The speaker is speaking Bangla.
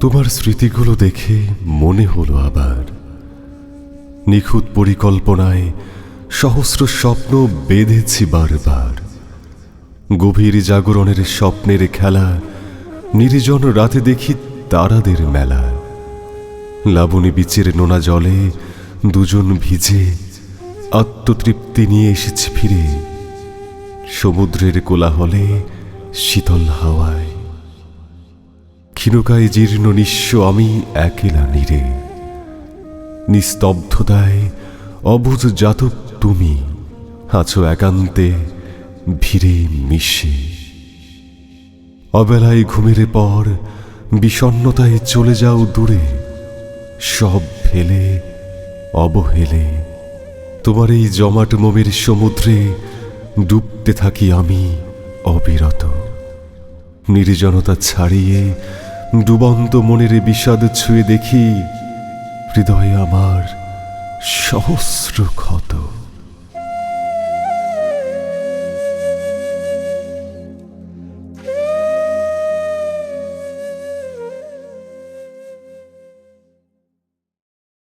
তোমার স্মৃতিগুলো দেখে মনে হলো আবার। নিখুঁত পরিকল্পনায় সহস্র স্বপ্ন বেঁধেছি বারবার। গভীর জাগরণের স্বপ্নের খেলা, নির্জন রাতে দেখি তারাদের মেলা। লাবণী বিচের নোনা জলে দুজন ভিজে আত্মতৃপ্তি নিয়ে এসেছি ফিরে। সমুদ্রের কোলাহলে শীতল হাওয়ায়। ক্ষীণকায় জীর্ণ নিঃস্ব আমি একেলা নিরে। নিস্তব্ধতায় অবুঝ জাতক তুমি, আছো একান্তে ভিড়ে মিশে। অবেলায় ঘুমের পর বিষণ্ণতায় চলে যাও দূরে, সব ফেলে, অবহেলে। তোমার এই জমাট মোমের সমুদ্রে ডুবতে থাকি আমি অবিরত। নির্জনতা ছাড়িয়ে ডুবন্ত মনের বিষাদ ছুঁয়ে দেখি হৃদয়ে আমার সহস্র ক্ষত।